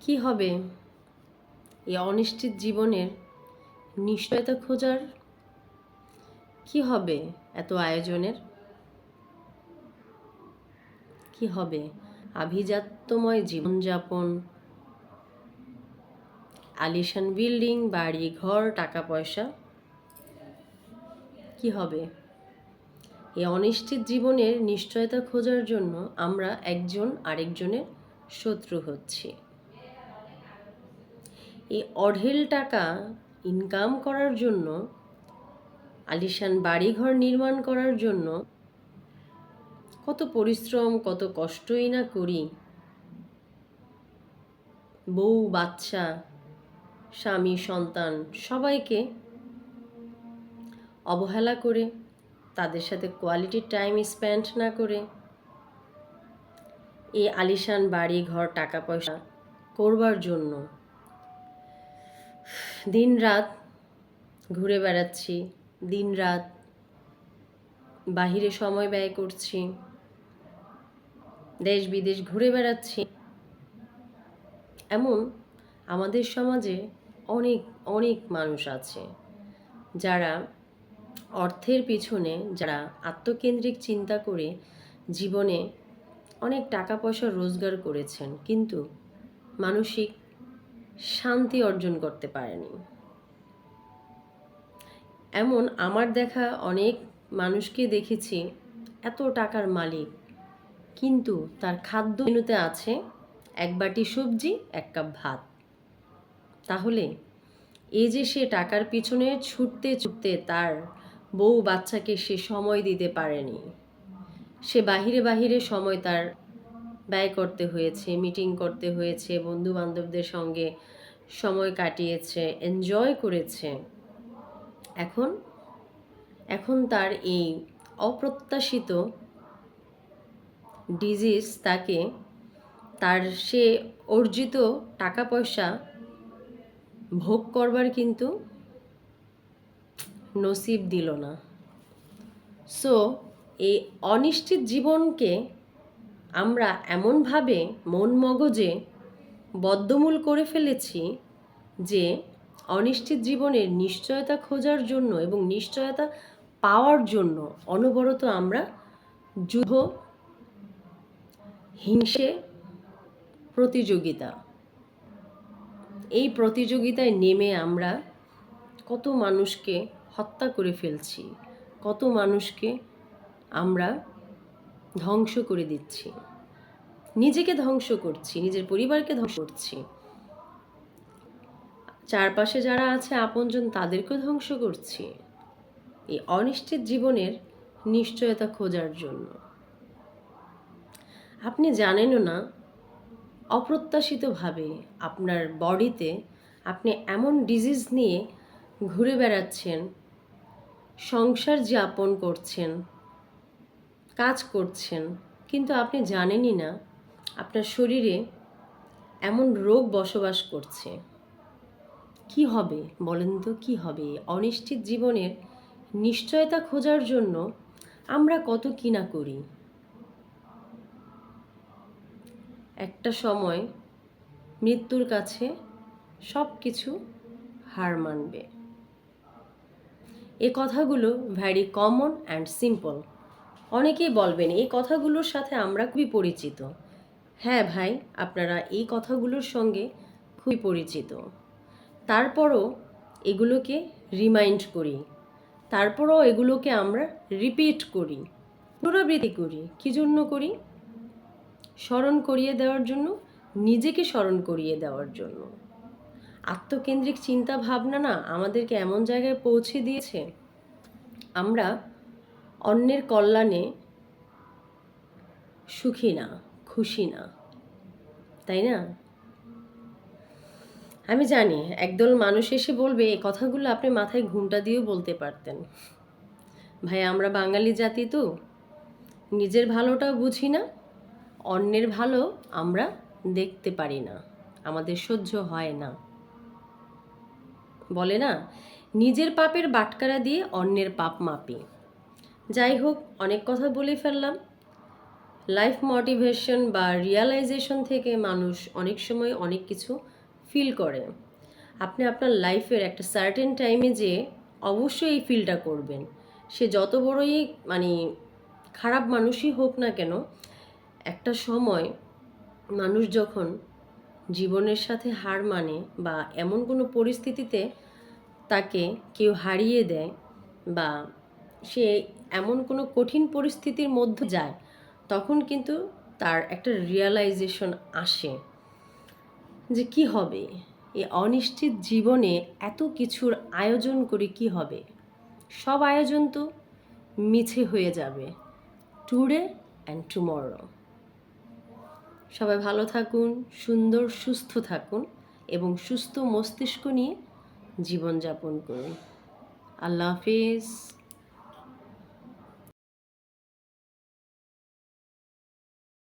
কি হবে? এই অনিশ্চিত জীবনের নিশ্চয়তা খোঁজার কি হবে এত আয়োজনের? কি হবে? আভিজাত্যময় জীবনযাপন, আলিশান বিল্ডিং, বাড়ি, ঘর, টাকা, পয়সা, কি হবে? এই অনিশ্চিত জীবনের নিশ্চয়তা খোঁজার জন্য আমরা একজন আরেকজনের শত্রু হচ্ছি। এই অঢেল টাকা ইনকাম করার জন্য, আলিশান বাড়িঘর নির্মাণ করার জন্য কত পরিশ্রম, কত কষ্টই না করি। বউ, বাচ্চা, স্বামী, সন্তান সবাইকে অবহেলা করে, তাদের সাথে কোয়ালিটি টাইম স্পেন্ড না করে এই আলিশান বাড়ি ঘর টাকা পয়সা করবার জন্য দিন রাত ঘুরে বেড়াচ্ছি দিন রাত বাহিরে সময় ব্যয় করছি, দেশ বিদেশ ঘুরে বেড়াচ্ছি। এমন আমাদের সমাজে অনেক অনেক মানুষ আছে যারা অর্থের পিছনে, যারা আত্মকেন্দ্রিক চিন্তা করে জীবনে অনেক টাকা পয়সা রোজগার করেছেন। কিন্তু মানসিক শান্তি অর্জন করতে পারেনি। এমন আমার দেখা অনেক মানুষকে দেখেছি, এত টাকার মালিক, কিন্তু তার খাদ্য মেনুতে আছে এক বাটি সবজি, এক কাপ ভাত। তাহলে এই যে সে টাকার পিছনে ছুটতে ছুটতে তার বউ বাচ্চাকে সে সময় দিতে পারেনি, সে বাহিরে বাহিরে সময় তার ব্যয় করতে হয়েছে মিটিং করতে হয়েছে বন্ধু বান্ধবদের সঙ্গে সময় কাটিয়েছে এনজয় করেছে। এখন এখন তার এই অপ্রত্যাশিত ডিজিজ তাকে, তার সে অর্জিত টাকা পয়সা ভোগ করবার কিন্তু নসিব দিল না। সো এই অনিশ্চিত জীবনকে আমরা এমনভাবে মন মগজে বদ্ধমূল করে ফেলেছি যে অনিশ্চিত জীবনের নিশ্চয়তা খোঁজার জন্য এবং নিশ্চয়তা পাওয়ার জন্য অনবরত আমরা যুদ্ধ, হিংসে প্রতিযোগিতা। এই প্রতিযোগিতায় নেমে আমরা কত মানুষকে হত্যা করে ফেলছি, কত মানুষকে আমরা ধ্বংস করে দিচ্ছি। নিজেকে ধ্বংস করছি, নিজের পরিবারকে ধ্বংস করছি। চারপাশে যারা আছে আপনজন তাদেরকেও ধ্বংস করছি। এই অনিশ্চিত জীবনের নিশ্চয়তা খোঁজার জন্য। আপনি জানেনও না, অপ্রত্যাশিতভাবে আপনার বডিতে আপনি এমন ডিজিজ নিয়ে ঘুরে বেড়াচ্ছেন, সংসার যাপন করছেন কাজ করছেন, কিন্তু আপনি জানেনই না, আপনার শরীরে এমন রোগ বসবাস করছে। কি হবে বলেন তো, কি হবে? অনিশ্চিত জীবনের নিশ্চয়তা খোঁজার জন্য আমরা কত কি না করি। একটা সময় মৃত্যুর কাছে সব কিছু হার মানবে। এ কথাগুলো ভ্যারি কমন অ্যান্ড সিম্পল অনেকেই বলবেন, এই কথাগুলোর সাথে আমরা খুবই পরিচিত। হ্যাঁ ভাই, আপনারা এই কথাগুলোর সঙ্গে খুবই পরিচিত। তারপরও এগুলোকে রিমাইন্ড করি। তারপরও এগুলোকে আমরা রিপিট করি। পুনরাবৃত্তি করি। কী জন্য করি? স্মরণ করিয়ে দেওয়ার জন্য, নিজেকে স্মরণ করিয়ে দেওয়ার জন্য। আত্মকেন্দ্রিক চিন্তা ভাবনা না আমাদেরকে এমন জায়গায় পৌঁছে দিয়েছে। আমরা অন্যের কল্যাণে সুখী না, খুশি না, তাই না? আমি জানি একদল মানুষ এসে বলবে, এই কথাগুলো আপনি মাথায় ঘুমটা দিয়েও বলতে পারতেন। ভাই আমরা বাঙালি জাতি তো, নিজের ভালোটাও বুঝি না, অন্যের ভালো আমরা দেখতে পারি না, আমাদের সহ্য হয় না। বলে না, নিজের পাপের বাটকারা দিয়ে অন্যের পাপ মাপি। যাই হোক, অনেক কথা বলে ফেললাম। লাইফ মোটিভেশন বা রিয়ালাইজেশন থেকে মানুষ অনেক সময় অনেক কিছু ফিল করে। আপনি আপনার লাইফের একটা সার্টেন টাইমে যে অবশ্যই এই ফিলটা করবেন। সে যত বড়ই মানে খারাপ মানুষই হোক না কেন, একটা সময় মানুষ যখন জীবনের সাথে হার মানে বা এমন কোনো পরিস্থিতিতে তাকে কেউ হারিয়ে দেয় বা সে এমন কোনো কঠিন পরিস্থিতির মধ্যে যায়, তখন কিন্তু তার একটা রিয়ালাইজেশন আসে যে কি হবে? এই অনিশ্চিত জীবনে এত কিছুর আয়োজন করে কি হবে? সব আয়োজন তো মিছে হয়ে যাবে টুডে অ্যান্ড টুমরো সবাই ভালো থাকুন, সুন্দর, সুস্থ থাকুন এবং সুস্থ মস্তিষ্ক নিয়ে জীবনযাপন করুন। আল্লাহ হাফিজ।